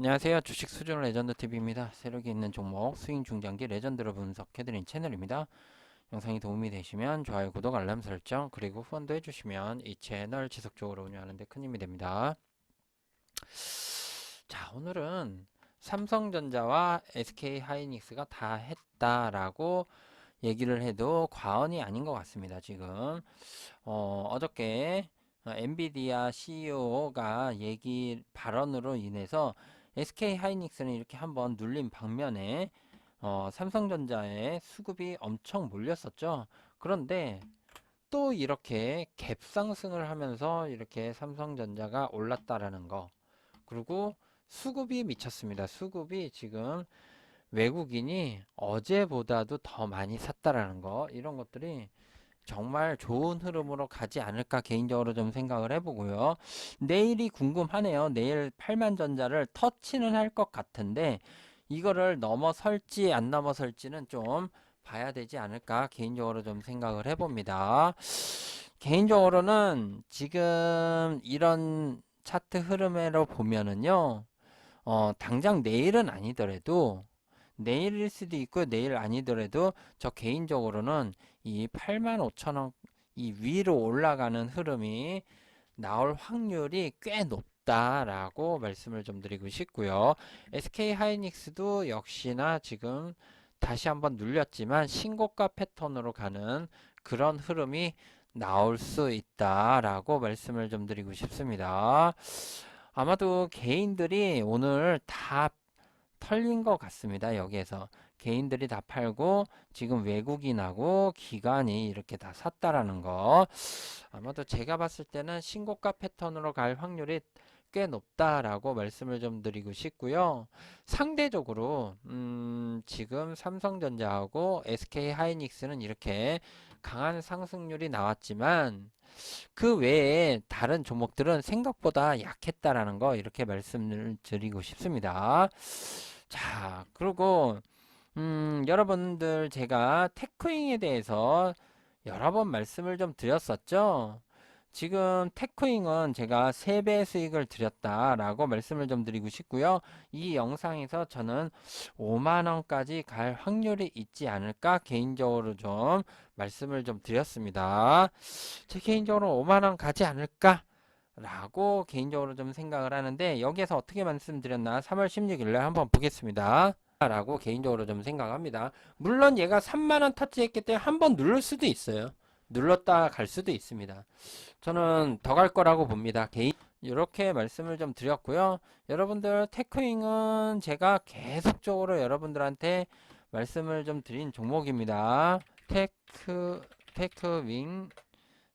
안녕하세요. 주식 수준 레전드 TV입니다. 세력이 있는 종목 스윙 중장기 레전드로 분석해드린 채널입니다. 영상이 도움이 되시면 좋아요, 구독, 알람 설정 그리고 후원도 해주시면 이 채널 지속적으로 운영하는데 큰 힘이 됩니다. 자, 오늘은 삼성전자와 SK 하이닉스가 다 했다라고 얘기를 해도 과언이 아닌 것 같습니다. 지금 어, 어저께 어, 엔비디아 CEO가 얘기 발언으로 인해서 SK 하이닉스는 이렇게 한번 눌린 방면에 어, 삼성전자의 수급이 엄청 몰렸었죠. 그런데 또 이렇게 갭 상승을 하면서 이렇게 삼성전자가 올랐다라는 거. 그리고 수급이 미쳤습니다. 수급이 지금 외국인이 어제보다도 더 많이 샀다라는 거. 이런 것들이 정말 좋은 흐름으로 가지 않을까 개인적으로 좀 생각을 해보고요. 내일이 궁금하네요. 내일 8만 전자를 터치는 할 것 같은데 이거를 넘어설지 안 넘어설지는 좀 봐야 되지 않을까 개인적으로 좀 생각을 해봅니다. 개인적으로는 지금 이런 차트 흐름으로 보면은요. 어, 당장 내일은 아니더라도 내일일 수도 있고 내일 아니더라도 저 개인적으로는 이 85,000원 이 위로 올라가는 흐름이 나올 확률이 꽤 높다라고 말씀을 좀 드리고 싶고요. SK 하이닉스도 역시나 지금 다시 한번 눌렸지만 신고가 패턴으로 가는 그런 흐름이 나올 수 있다라고 말씀을 좀 드리고 싶습니다. 아마도 개인들이 오늘 다 털린 것 같습니다. 여기에서 개인들이 다 팔고 지금 외국인하고 기관이 이렇게 다 샀다라는 거 아마도 제가 봤을 때는 신고가 패턴으로 갈 확률이 꽤 높다라고 말씀을 좀 드리고 싶고요. 상대적으로 음, 지금 삼성전자하고 SK 하이닉스는 이렇게 강한 상승률이 나왔지만 그 외에 다른 종목들은 생각보다 약했다라는 거 이렇게 말씀을 드리고 싶습니다. 자, 그리고 음, 여러분들 제가 테크잉에 대해서 여러 번 말씀을 좀 드렸었죠. 지금 테크잉은 제가 3배 수익을 드렸다라고 말씀을 좀 드리고 싶고요. 이 영상에서 저는 5만원까지 갈 확률이 있지 않을까 개인적으로 좀 말씀을 좀 드렸습니다. 제 개인적으로 5만원 가지 않을까? 라고 개인적으로 좀 생각을 하는데 여기에서 어떻게 말씀드렸나 3월 16일에 한번 보겠습니다. 라고 개인적으로 좀 생각합니다. 물론 얘가 3만원 터치했기 때문에 한번 누를 수도 있어요. 눌렀다 갈 수도 있습니다. 저는 더 갈 거라고 봅니다. 개인 이렇게 말씀을 좀 드렸고요. 여러분들 테크잉은 제가 계속적으로 여러분들한테 말씀을 좀 드린 종목입니다. 테크 테크윙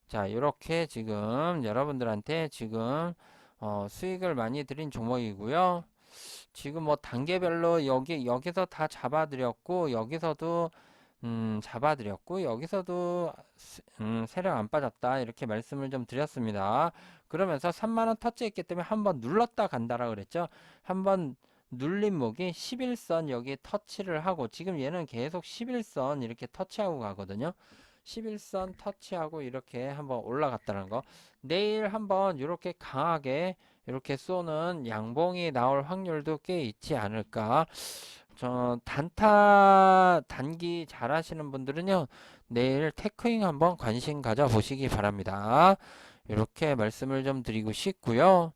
자 이렇게 지금 여러분들한테 지금 어, 수익을 많이 드린 종목이고요. 지금 뭐 단계별로 여기 여기서 다 잡아 드렸고 여기서도 음, 잡아 드렸고 여기서도 음, 세력 안 빠졌다 이렇게 말씀을 좀 드렸습니다. 그러면서 3만원 터치했기 때문에 한번 눌렀다 간다라 그랬죠. 한번 눌린 목이 11선 여기 터치를 하고 지금 얘는 계속 11선 이렇게 터치하고 가거든요. 11선 터치하고 이렇게 한번 올라갔다는 거. 내일 한번 이렇게 강하게 이렇게 쏘는 양봉이 나올 확률도 꽤 있지 않을까. 저 단타 단기 잘 하시는 분들은요. 내일 테크잉 한번 관심 가져 보시기 바랍니다. 이렇게 말씀을 좀 드리고 싶고요.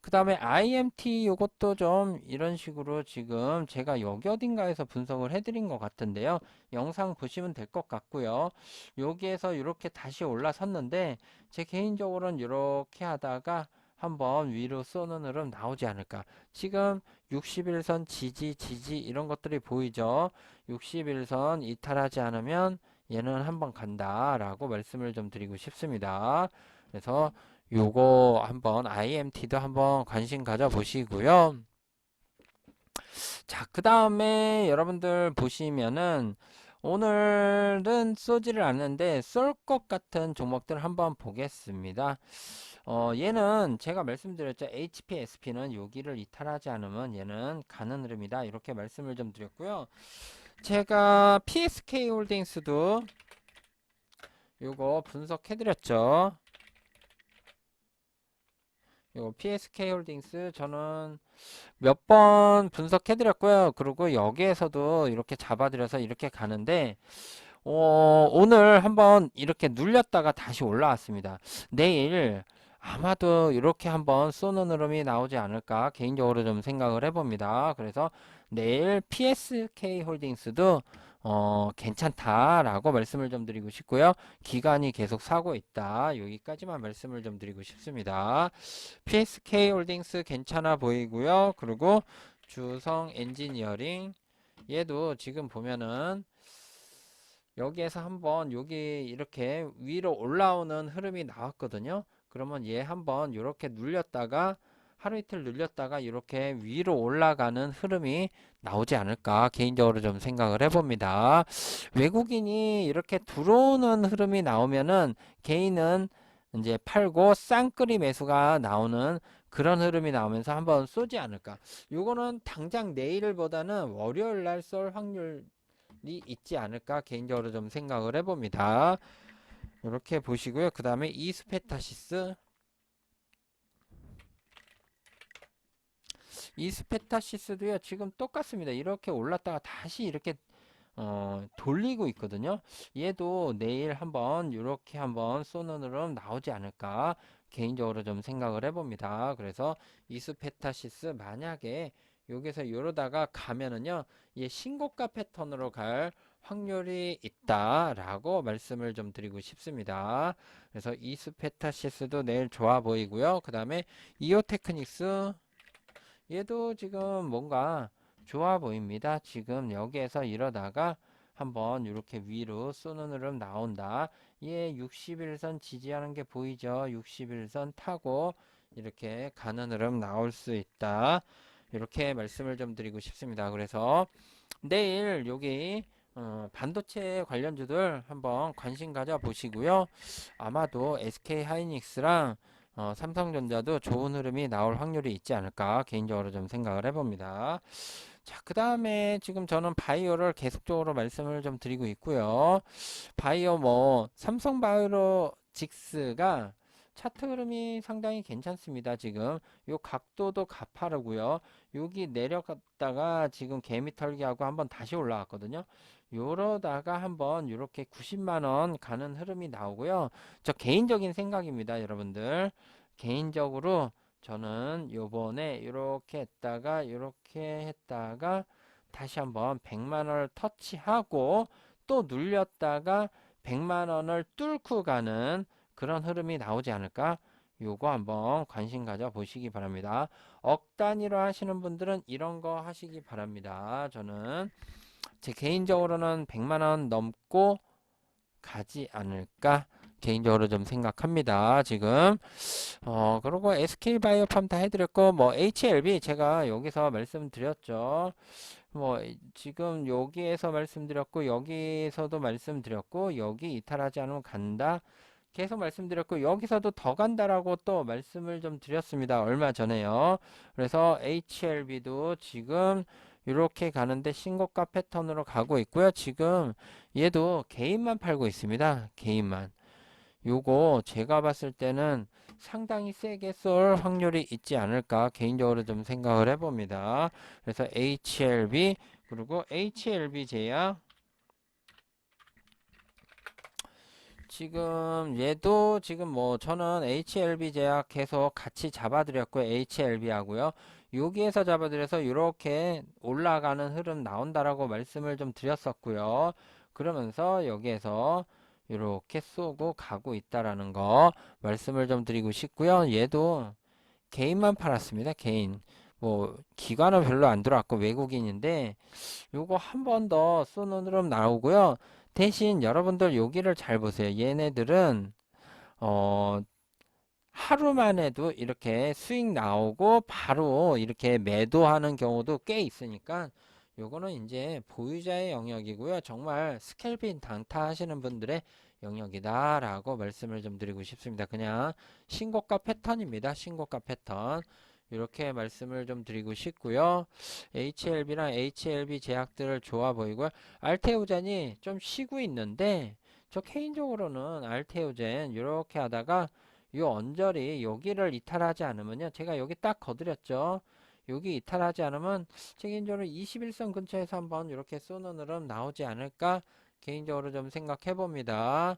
그 다음에 IMT 요것도 좀 이런 식으로 지금 제가 여기 어딘가에서 분석을 해드린 것 같은데요. 영상 보시면 될 것 같고요. 여기에서 이렇게 다시 올라섰는데 제 개인적으로는 이렇게 하다가 한번 위로 쏘는 흐름 나오지 않을까. 지금 61선 지지, 지지 이런 것들이 보이죠. 61선 이탈하지 않으면 얘는 한번 간다 라고 말씀을 좀 드리고 싶습니다. 그래서 요거 한번 IMT도 한번 관심 가져 보시고요. 자, 그 다음에 여러분들 보시면은 오늘은 쏘지를 않는데 쏠 것 같은 종목들 한번 보겠습니다. 어, 얘는 제가 말씀드렸죠. HPSP는 여기를 이탈하지 않으면 얘는 가는 흐름이다. 이렇게 말씀을 좀 드렸고요. 제가 PSK 홀딩스도 요거 분석해 드렸죠. 요 PSK 홀딩스 저는 몇 번 분석해 드렸고요. 그리고 여기에서도 이렇게 잡아 드려서 이렇게 가는데 어, 오늘 한번 이렇게 눌렸다가 다시 올라왔습니다. 내일 아마도 이렇게 한번 쏘는 흐름이 나오지 않을까 개인적으로 좀 생각을 해봅니다. 그래서 내일 PSK 홀딩스도 어, 괜찮다라고 말씀을 좀 드리고 싶고요. 기간이 계속 사고 있다. 여기까지만 말씀을 좀 드리고 싶습니다. PSK 홀딩스 괜찮아 보이고요. 그리고 주성 엔지니어링 얘도 지금 보면은 여기에서 한번 여기 이렇게 위로 올라오는 흐름이 나왔거든요. 그러면 얘 한번 이렇게 눌렸다가 하루 이틀 눌렸다가 이렇게 위로 올라가는 흐름이 나오지 않을까 개인적으로 좀 생각을 해봅니다. 외국인이 이렇게 들어오는 흐름이 나오면은 개인은 이제 팔고 쌍끌이 매수가 나오는 그런 흐름이 나오면서 한번 쏘지 않을까. 요거는 당장 내일보다는 월요일 날 쏠 확률이 있지 않을까 개인적으로 좀 생각을 해봅니다. 이렇게 보시고요. 그 다음에 이스페타시스 이 스페타시스도요. 지금 똑같습니다. 이렇게 올랐다가 다시 이렇게 어, 돌리고 있거든요. 얘도 내일 한번 이렇게 한번 쏘는 흐름 나오지 않을까 개인적으로 좀 생각을 해봅니다. 그래서 이스페타시스 만약에 여기서 이러다가 가면은요, 얘 신고가 패턴으로 갈 확률이 있다라고 말씀을 좀 드리고 싶습니다. 그래서 이스페타시스도 내일 좋아 보이고요. 그 다음에 이오테크닉스 얘도 지금 뭔가 좋아 보입니다. 지금 여기에서 이러다가 한번 이렇게 위로 쏘는 흐름 나온다. 얘 61선 지지하는 게 보이죠? 61선 타고 이렇게 가는 흐름 나올 수 있다. 이렇게 말씀을 좀 드리고 싶습니다. 그래서 내일 여기 어, 반도체 관련주들 한번 관심 가져 보시고요. 아마도 SK 하이닉스랑 어, 삼성전자도 좋은 흐름이 나올 확률이 있지 않을까 개인적으로 좀 생각을 해봅니다. 자, 그 다음에 지금 저는 바이오를 계속적으로 말씀을 좀 드리고 있고요. 바이오 뭐 삼성 바이오 직스가 차트 흐름이 상당히 괜찮습니다. 지금 요 각도도 가파르고요. 여기 내려갔다가 지금 개미 털기하고 한번 다시 올라왔거든요. 요러다가 한번 이렇게 90만 원 가는 흐름이 나오고요. 저 개인적인 생각입니다, 여러분들. 개인적으로 저는 요번에 이렇게 했다가 이렇게 했다가 다시 한번 100만 원을 터치하고 또 눌렸다가 100만 원을 뚫고 가는 그런 흐름이 나오지 않을까? 요거 한번 관심 가져 보시기 바랍니다. 억 단위로 하시는 분들은 이런 거 하시기 바랍니다. 저는 제 개인적으로는 100만 원 넘고 가지 않을까 개인적으로 좀 생각합니다. 지금 어 그리고 SK 바이오팜 다 해드렸고 뭐 HLB 제가 여기서 말씀드렸죠. 뭐 지금 여기에서 말씀드렸고 여기에서도 말씀드렸고 여기 이탈하지 않으면 간다. 계속 말씀드렸고 여기서도 더 간다라고 또 말씀을 좀 드렸습니다. 얼마 전에요. 그래서 HLB도 지금 이렇게 가는데 신고가 패턴으로 가고 있고요. 지금 얘도 개인만 팔고 있습니다. 개인만. 요거 제가 봤을 때는 상당히 세게 쏠 확률이 있지 않을까 개인적으로 좀 생각을 해봅니다. 그래서 HLB 그리고 HLB 제약 지금 얘도 지금 뭐 저는 HLB 제약 계속 같이 잡아드렸고 HLB 하고요. 여기에서 잡아드려서 이렇게 올라가는 흐름 나온다라고 말씀을 좀 드렸었고요. 그러면서 여기에서 이렇게 쏘고 가고 있다라는 거 말씀을 좀 드리고 싶고요. 얘도 개인만 팔았습니다. 개인. 뭐 기관은 별로 안 들어왔고 외국인인데 요거 한 번 더 쏘는 흐름 나오고요. 대신 여러분들 여기를 잘 보세요. 얘네들은 어 하루만 해도 이렇게 수익 나오고 바로 이렇게 매도하는 경우도 꽤 있으니까 요거는 이제 보유자의 영역이고요. 정말 스켈빈 단타 하시는 분들의 영역이다 라고 말씀을 좀 드리고 싶습니다. 그냥 신고가 패턴입니다. 신고가 패턴. 이렇게 말씀을 좀 드리고 싶고요. HLB랑 HLB 제약들을 좋아 보이고요. 알테오젠이 좀 쉬고 있는데 저 개인적으로는 알테오젠 이렇게 하다가 요 언저리 여기를 이탈하지 않으면요. 제가 여기 딱 거드렸죠. 여기 이탈하지 않으면 개인적으로 21선 근처에서 한번 이렇게 쏘는 흐름 나오지 않을까 개인적으로 좀 생각해 봅니다.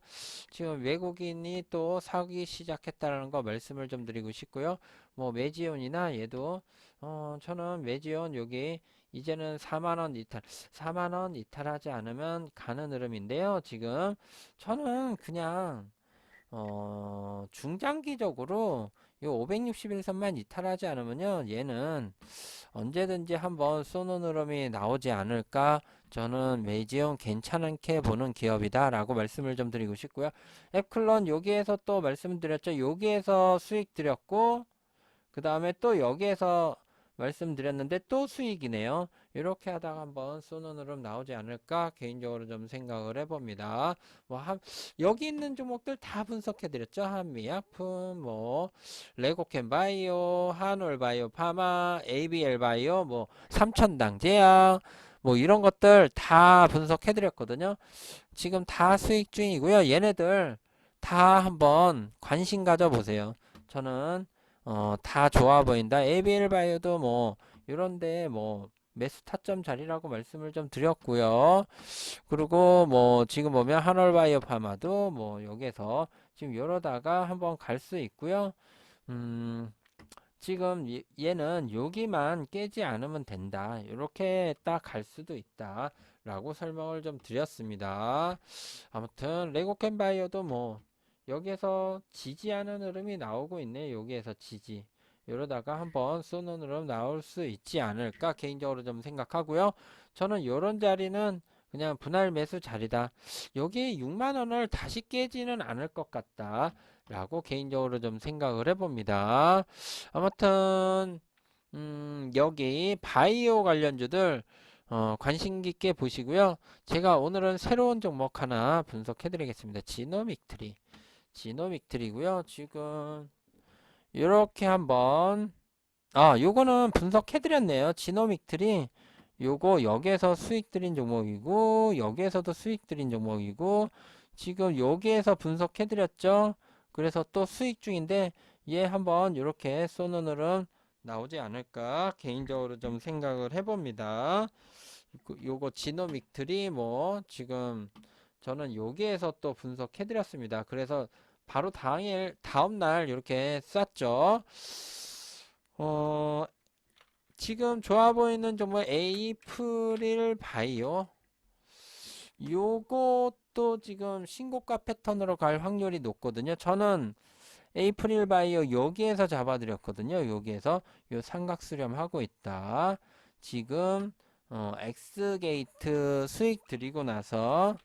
지금 외국인이 또 사기 시작했다는 거 말씀을 좀 드리고 싶고요. 뭐 메지온이나 얘도 어 저는 메지온 여기 이제는 4만원 이탈 4만원 이탈하지 않으면 가는 흐름인데요. 지금 저는 그냥 어 중장기적으로 이 561선만 이탈하지 않으면요. 얘는 언제든지 한번 쏘는 흐름이 나오지 않을까 저는 메이지온 괜찮게 보는 기업이다 라고 말씀을 좀 드리고 싶고요 앱클론 여기에서 또 말씀드렸죠 여기에서 수익 드렸고 그 다음에 또 여기에서 말씀드렸는데 또 수익이네요 이렇게 하다가 한번 쏘는 흐름 나오지 않을까 개인적으로 좀 생각을 해봅니다 뭐 한, 여기 있는 종목들 다 분석해 드렸죠 한미약품 뭐 레고캔 바이오 한올 바이오 파마 ABL 바이오 뭐 삼천당 제약 뭐 이런 것들 다 분석해 드렸거든요. 지금 다 수익 중이고요. 얘네들 다 한번 관심 가져 보세요. 저는 어, 다 좋아 보인다. ABL 바이오도 뭐 이런데 뭐 매수 타점 자리라고 말씀을 좀 드렸고요. 그리고 뭐 지금 보면 한월 바이오 파마도 뭐 여기에서 지금 이러다가 한번 갈 수 있고요. 음, 지금 얘- 얘는 여기만 깨지 않으면 된다. 이렇게 딱 갈 수도 있다. 라고 설명을 좀 드렸습니다. 아무튼 레고캔 바이오도 뭐 여기에서 지지하는 흐름이 나오고 있네. 여기에서 지지. 이러다가 한번 쏘는 흐름 나올 수 있지 않을까 개인적으로 좀 생각하고요. 저는 이런 자리는 그냥 분할 매수 자리다. 여기 6만 원을 다시 깨지는 않을 것 같다. 라고 개인적으로 좀 생각을 해봅니다. 아무튼 음, 여기 바이오 관련주들 어, 관심 깊게 보시고요. 제가 오늘은 새로운 종목 하나 분석해 드리겠습니다. 지노믹 트리. 지노믹 트리고요. 지금 이렇게 한번 아, 요거는 분석해 드렸네요. 지노믹 트리. 요거 여기에서 수익 들인 종목이고 여기에서도 수익 들인 종목이고 지금 여기에서 분석해 드렸죠. 그래서 또 수익 중인데 얘 한번 이렇게 쏘는 흐름 나오지 않을까 개인적으로 좀 생각을 해봅니다. 그- 요거 지노믹 트리 뭐 지금 저는 여기에서 또 분석해 드렸습니다. 그래서 바로 당일 다음 날 이렇게 쐈죠. 어 지금 좋아 보이는 종목 에이프릴 바이오 요것도 지금 신고가 패턴으로 갈 확률이 높거든요. 저는 에이프릴 바이오 여기에서 잡아드렸거든요. 여기에서 요 삼각 수렴하고 있다. 지금 어, X 게이트 수익 드리고 나서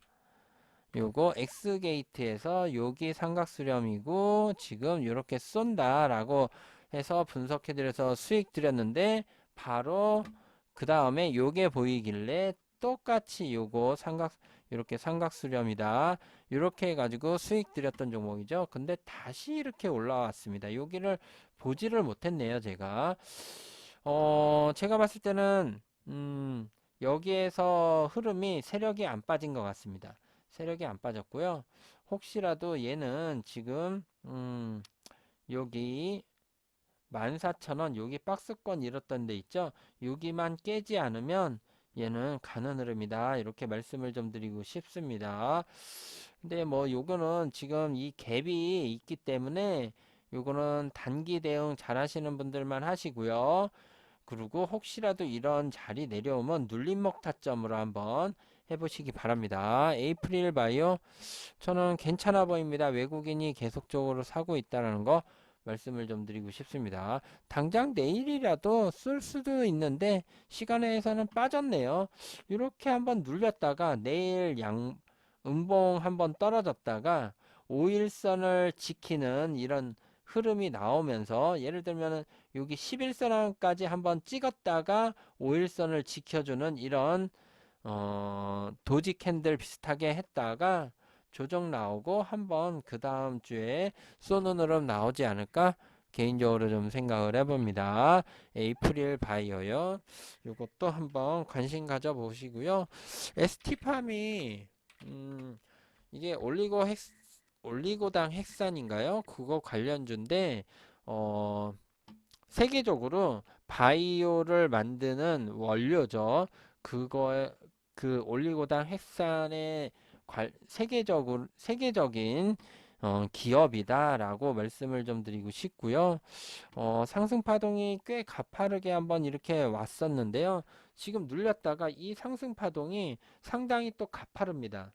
요거 X 게이트에서 여기 삼각 수렴이고 지금 이렇게 쏜다라고 해서 분석해 드려서 수익 드렸는데 바로 그 다음에 요게 보이길래 똑같이 요거 삼각 이렇게 삼각 수렴이다. 이렇게 해가지고 수익 드렸던 종목이죠. 근데 다시 이렇게 올라왔습니다. 여기를 보지를 못했네요, 제가. 어, 제가 봤을 때는 음, 여기에서 흐름이 세력이 안 빠진 것 같습니다. 세력이 안 빠졌고요. 혹시라도 얘는 지금 음, 여기 14,000원 여기 박스권 잃었던 데 있죠? 여기만 깨지 않으면 얘는 가는 흐름이다. 이렇게 말씀을 좀 드리고 싶습니다. 근데 뭐 요거는 지금 이 갭이 있기 때문에 요거는 단기 대응 잘 하시는 분들만 하시고요. 그리고 혹시라도 이런 자리 내려오면 눌림목 타점으로 한번 해보시기 바랍니다. 에이프릴 바이오 저는 괜찮아 보입니다. 외국인이 계속적으로 사고 있다는 거 말씀을 좀 드리고 싶습니다. 당장 내일이라도 쓸 수도 있는데 시간에서는 빠졌네요. 이렇게 한번 눌렸다가 내일 양 음봉 한번 떨어졌다가 5일선을 지키는 이런 흐름이 나오면서 예를 들면은 여기 11선까지 한번 찍었다가 5일선을 지켜주는 이런 어, 도지 캔들 비슷하게 했다가 조정 나오고 한번 그 다음 주에 흐름 나오지 않을까 개인적으로 좀 생각을 해봅니다. 에이프릴 바이어요. 이것도 한번 관심 가져 보시고요. ST팜이 음, 이게 올리고 헥스 올리고당 핵산인가요? 그거 관련주인데 어 세계적으로 바이오를 만드는 원료죠. 그거 그 올리고당 핵산의 관, 세계적으로 세계적인 어, 기업이다라고 말씀을 좀 드리고 싶고요. 어, 상승 파동이 꽤 가파르게 한번 이렇게 왔었는데요. 지금 눌렸다가 이 상승 파동이 상당히 또 가파릅니다.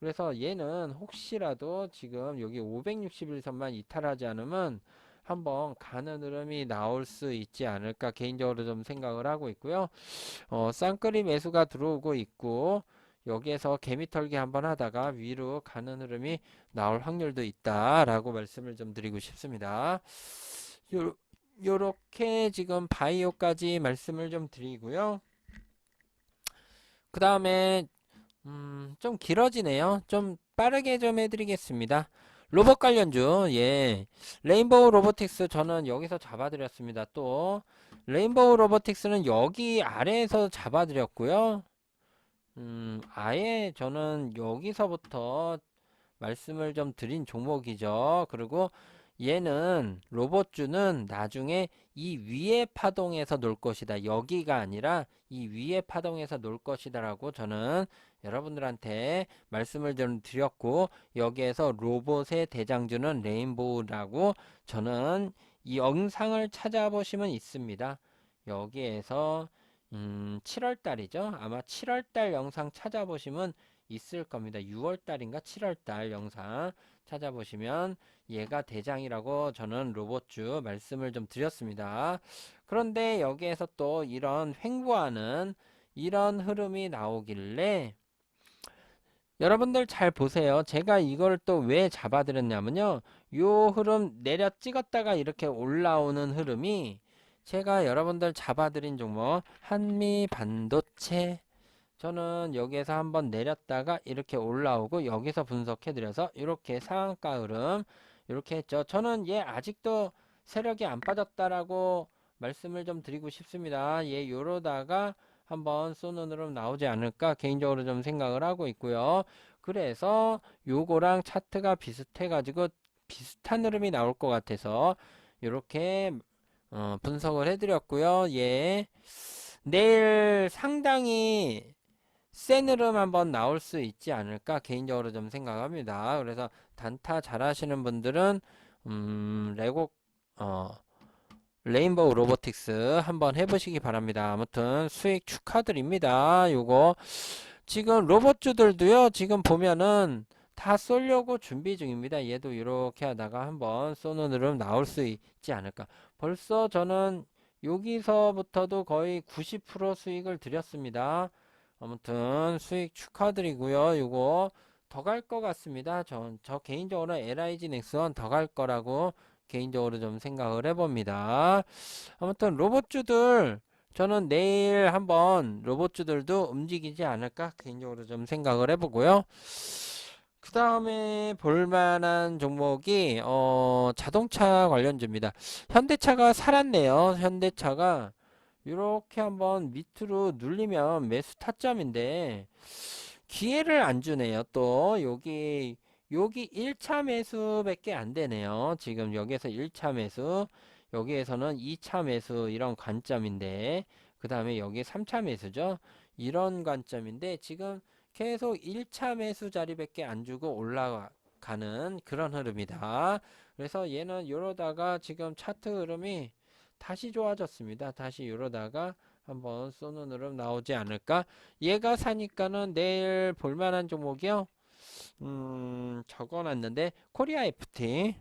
그래서 얘는 혹시라도 지금 여기 561선만 이탈하지 않으면 한번 가는 흐름이 나올 수 있지 않을까 개인적으로 좀 생각을 하고 있고요. 어, 쌍끌이 매수가 들어오고 있고 여기에서 개미털기 한번 하다가 위로 가는 흐름이 나올 확률도 있다라고 말씀을 좀 드리고 싶습니다. 요, 요렇게 지금 바이오까지 말씀을 좀 드리고요. 그 다음에 음, 좀 길어지네요. 좀 빠르게 좀 해드리겠습니다. 로봇 관련주, 예. 레인보우 로보틱스 저는 여기서 잡아드렸습니다. 또, 레인보우 로보틱스는 여기 아래에서 잡아드렸고요. 음, 아예 저는 여기서부터 말씀을 좀 드린 종목이죠. 그리고 얘는 로봇주는 나중에 이 위에 파동에서 놀 것이다. 여기가 아니라 이 위에 파동에서 놀 것이다 라고 저는 여러분들한테 말씀을 좀 드렸고 여기에서 로봇의 대장주는 레인보우라고 저는 이 영상을 찾아보시면 있습니다. 여기에서 음, 7월 달이죠. 아마 7월 달 영상 찾아보시면 있을 겁니다. 6월 달인가 7월 달 영상 찾아보시면 얘가 대장이라고 저는 로봇주 말씀을 좀 드렸습니다. 그런데 여기에서 또 이런 횡보하는 이런 흐름이 나오길래 여러분들 잘 보세요. 제가 이걸 또 왜 잡아드렸냐면요. 요 흐름 내려 찍었다가 이렇게 올라오는 흐름이 제가 여러분들 잡아드린 종목 한미 반도체 저는 여기에서 한번 내렸다가 이렇게 올라오고 여기서 분석해 드려서 이렇게 상한가 흐름 이렇게 했죠. 저는 얘 아직도 세력이 안 빠졌다라고 말씀을 좀 드리고 싶습니다. 얘 요러다가 한번 쏘는 흐름 나오지 않을까 개인적으로 좀 생각을 하고 있고요. 그래서 요거랑 차트가 비슷해 가지고 비슷한 흐름이 나올 것 같아서 이렇게 어, 분석을 해드렸고요. 예. 내일 상당히 센 흐름 한번 나올 수 있지 않을까 개인적으로 좀 생각합니다. 그래서 단타 잘 하시는 분들은 음, 레고 어, 레인보우 로보틱스 한번 해보시기 바랍니다. 아무튼 수익 축하드립니다. 요거 지금 로봇주들도요. 지금 보면은 다 쏠려고 준비 중입니다. 얘도 이렇게 하다가 한번 쏘는 흐름 나올 수 있지 않을까. 벌써 저는 여기서부터도 거의 90% 수익을 드렸습니다. 아무튼 수익 축하드리고요. 이거 더 갈 것 같습니다. 저, 저 개인적으로 LIG 넥슨 더 갈 거라고 개인적으로 좀 생각을 해봅니다. 아무튼 로봇주들 저는 내일 한번 로봇주들도 움직이지 않을까 개인적으로 좀 생각을 해보고요. 그 다음에 볼만한 종목이 어, 자동차 관련주입니다. 현대차가 살았네요. 현대차가 이렇게 한번 밑으로 눌리면 매수 타점인데 기회를 안 주네요. 또 여기 여기 1차 매수밖에 안 되네요. 지금 여기에서 1차 매수, 여기에서는 2차 매수 이런 관점인데 그 다음에 여기 3차 매수죠. 이런 관점인데 지금 계속 1차 매수 자리밖에 안 주고 올라가는 그런 흐름이다. 그래서 얘는 이러다가 지금 차트 흐름이 다시 좋아졌습니다. 다시 이러다가 한번 쏘는 흐름 나오지 않을까? 얘가 사니까는 내일 볼만한 종목이요. 음, 적어놨는데 코리아 FT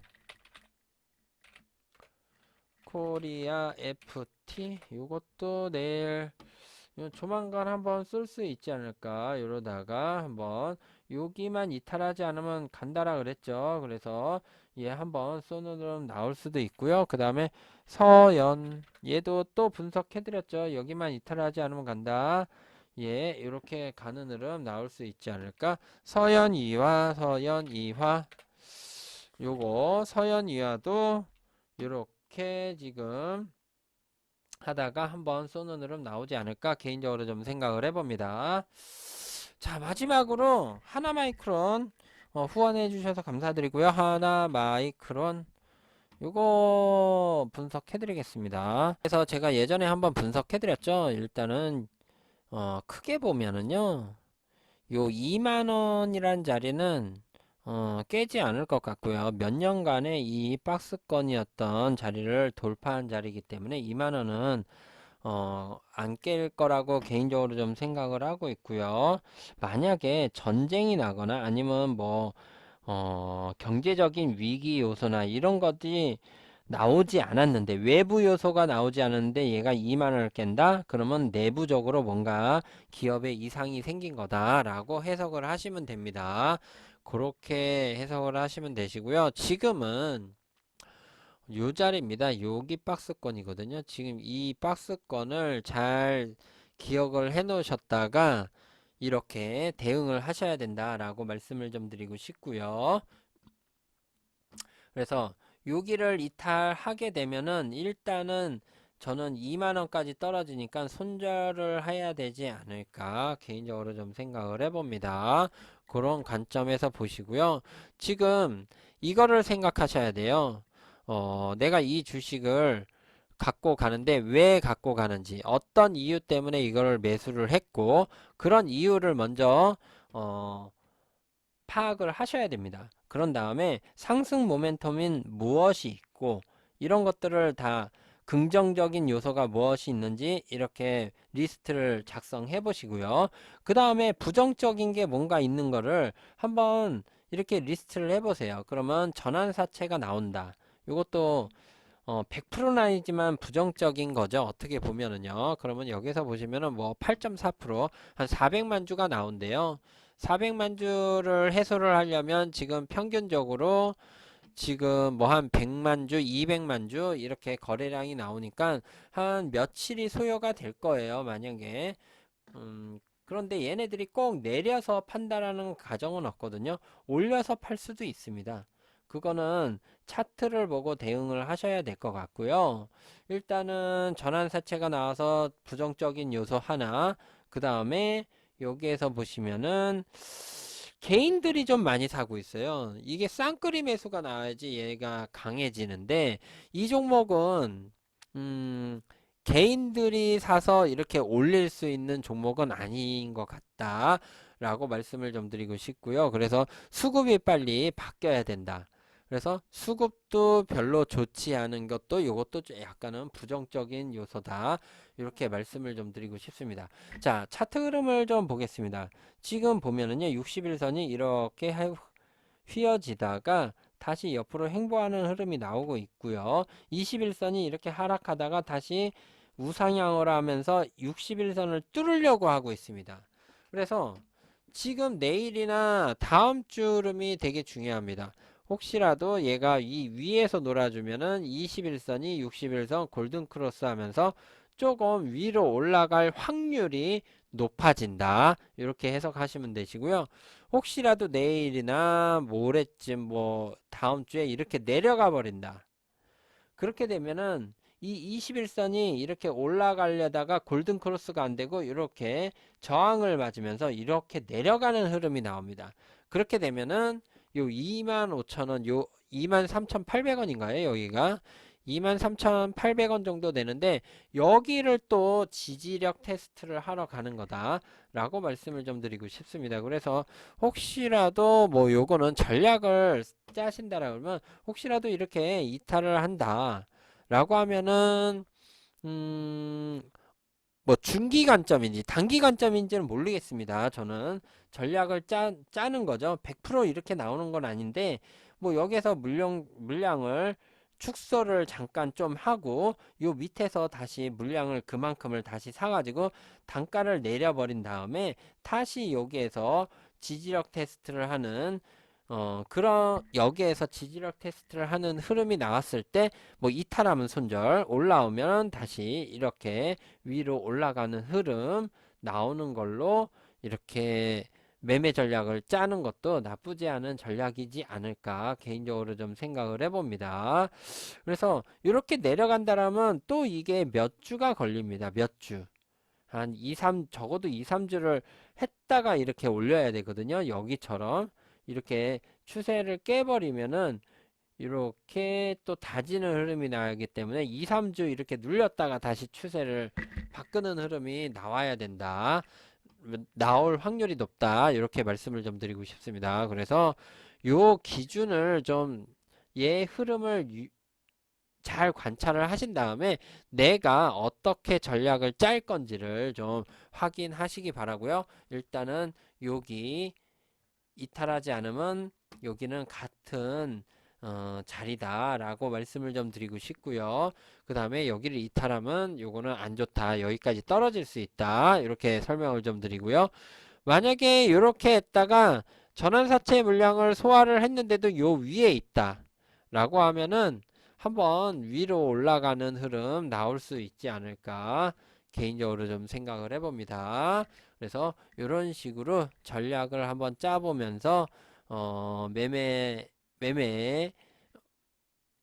코리아 FT 이것도 내일 요 조만간 한번 쓸 수 있지 않을까 이러다가 한번 여기만 이탈하지 않으면 간다라 그랬죠 그래서 얘 한번 쏘는 흐름 나올 수도 있고요 그 다음에 서연 얘도 또 분석해 드렸죠 여기만 이탈하지 않으면 간다 예, 이렇게 가는 흐름 나올 수 있지 않을까? 서연 2화, 서연 2화. 요거 서연 2화도 이렇게 지금 하다가 한번 쏘는 흐름 나오지 않을까? 개인적으로 좀 생각을 해봅니다. 자, 마지막으로 하나 마이크론 어, 후원해 주셔서 감사드리고요. 하나 마이크론 요거 분석해 드리겠습니다. 그래서 제가 예전에 한번 분석해 드렸죠. 일단은 어, 크게 보면은요. 요 2만 원이란 자리는 어, 깨지 않을 것 같고요. 몇 년간의 이 박스권이었던 자리를 돌파한 자리이기 때문에 2만 원은 어, 안 깰 거라고 개인적으로 좀 생각을 하고 있고요. 만약에 전쟁이 나거나 아니면 뭐 어, 경제적인 위기 요소나 이런 것들이 나오지 않았는데 외부 요소가 나오지 않았는데 얘가 2만 원을 깬다? 그러면 내부적으로 뭔가 기업에 이상이 생긴 거다라고 해석을 하시면 됩니다. 그렇게 해석을 하시면 되시고요. 지금은 요 자리입니다. 여기 박스권이거든요. 지금 이 박스권을 잘 기억을 해 놓으셨다가 이렇게 대응을 하셔야 된다라고 말씀을 좀 드리고 싶고요. 그래서 여기를 이탈하게 되면은 일단은 저는 2만원까지 떨어지니까 손절을 해야 되지 않을까 개인적으로 좀 생각을 해봅니다. 그런 관점에서 보시고요. 지금 이거를 생각하셔야 돼요. 어, 내가 이 주식을 갖고 가는데 왜 갖고 가는지 어떤 이유 때문에 이걸 매수를 했고 그런 이유를 먼저 어, 파악을 하셔야 됩니다. 그런 다음에 상승 모멘텀인 무엇이 있고 이런 것들을 다 긍정적인 요소가 무엇이 있는지 이렇게 리스트를 작성해 보시고요. 그 다음에 부정적인 게 뭔가 있는 거를 한번 이렇게 리스트를 해 보세요. 그러면 전환사채가 나온다. 이것도 어, 100%는 아니지만 부정적인 거죠. 어떻게 보면은요. 그러면 여기서 보시면은 뭐 8.4%한 400만 주가 나온대요. 400만 주를 해소를 하려면 지금 평균적으로 지금 뭐 한 100만 주, 200만 주 이렇게 거래량이 나오니까 한 며칠이 소요가 될 거예요. 만약에 음, 그런데 얘네들이 꼭 내려서 판다라는 가정은 없거든요. 올려서 팔 수도 있습니다. 그거는 차트를 보고 대응을 하셔야 될 것 같고요. 일단은 전환사채가 나와서 부정적인 요소 하나, 그 다음에 여기에서 보시면은 개인들이 좀 많이 사고 있어요. 이게 쌍끌이 매수가 나와야지 얘가 강해지는데 이 종목은 음, 개인들이 사서 이렇게 올릴 수 있는 종목은 아닌 것 같다. 라고 말씀을 좀 드리고 싶고요. 그래서 수급이 빨리 바뀌어야 된다. 그래서 수급도 별로 좋지 않은 것도 이것도 약간은 부정적인 요소다. 이렇게 말씀을 좀 드리고 싶습니다. 자, 차트 흐름을 좀 보겠습니다. 지금 보면은요, 61선이 이렇게 휘어지다가 다시 옆으로 횡보하는 흐름이 나오고 있고요. 21선이 이렇게 하락하다가 다시 우상향을 하면서 61선을 뚫으려고 하고 있습니다. 그래서 지금 내일이나 다음 주 흐름이 되게 중요합니다. 혹시라도 얘가 이 위에서 놀아주면은 21선이 61선 골든 크로스 하면서 조금 위로 올라갈 확률이 높아진다. 이렇게 해석하시면 되시고요. 혹시라도 내일이나 모레쯤 뭐 다음 주에 이렇게 내려가 버린다. 그렇게 되면은 이 21선이 이렇게 올라가려다가 골든 크로스가 안 되고 이렇게 저항을 맞으면서 이렇게 내려가는 흐름이 나옵니다. 그렇게 되면은 요 25,000원, 요 23,800원인가요? 여기가 23,800원 정도 되는데 여기를 또 지지력 테스트를 하러 가는 거다 라고 말씀을 좀 드리고 싶습니다 그래서 혹시라도 뭐 요거는 전략을 짜신다라 그러면 혹시라도 이렇게 이탈을 한다 라고 하면은 음 뭐 중기 관점인지 단기 관점인지는 모르겠습니다. 저는 전략을 짜, 짜는 거죠. 100% 이렇게 나오는 건 아닌데 뭐 여기서 물량 물량을 축소를 잠깐 좀 하고 요 밑에서 다시 물량을 그만큼을 다시 사가지고 단가를 내려버린 다음에 다시 여기에서 지지력 테스트를 하는 어, 그런, 여기에서 지지력 테스트를 하는 흐름이 나왔을 때, 뭐, 이탈하면 손절, 올라오면 다시 이렇게 위로 올라가는 흐름 나오는 걸로 이렇게 매매 전략을 짜는 것도 나쁘지 않은 전략이지 않을까 개인적으로 좀 생각을 해봅니다. 그래서 이렇게 내려간다라면 또 이게 몇 주가 걸립니다. 몇 주. 한 2, 3, 적어도 2, 3주를 했다가 이렇게 올려야 되거든요. 여기처럼. 이렇게 추세를 깨버리면은 이렇게 또 다지는 흐름이 나기 때문에 2, 3주 이렇게 눌렸다가 다시 추세를 바꾸는 흐름이 나와야 된다. 나올 확률이 높다. 이렇게 말씀을 좀 드리고 싶습니다. 그래서 요 기준을 좀 얘 흐름을 유- 잘 관찰을 하신 다음에 내가 어떻게 전략을 짤 건지를 좀 확인하시기 바라고요. 일단은 여기 이탈하지 않으면 여기는 같은 어, 자리다라고 말씀을 좀 드리고 싶고요. 그 다음에 여기를 이탈하면 요거는 안 좋다. 여기까지 떨어질 수 있다. 이렇게 설명을 좀 드리고요. 만약에 이렇게 했다가 전환사채 물량을 소화를 했는데도 요 위에 있다. 라고 하면은 한번 위로 올라가는 흐름 나올 수 있지 않을까 개인적으로 좀 생각을 해봅니다. 그래서 이런 식으로 전략을 한번 짜보면서 어, 매매 매매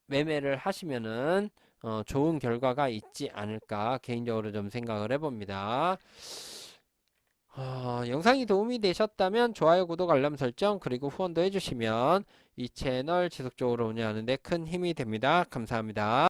매매를 하시면은 어, 좋은 결과가 있지 않을까 개인적으로 좀 생각을 해봅니다. 어, 영상이 도움이 되셨다면 좋아요, 구독, 알람 설정 그리고 후원도 해주시면 이 채널 지속적으로 운영하는데 큰 힘이 됩니다. 감사합니다.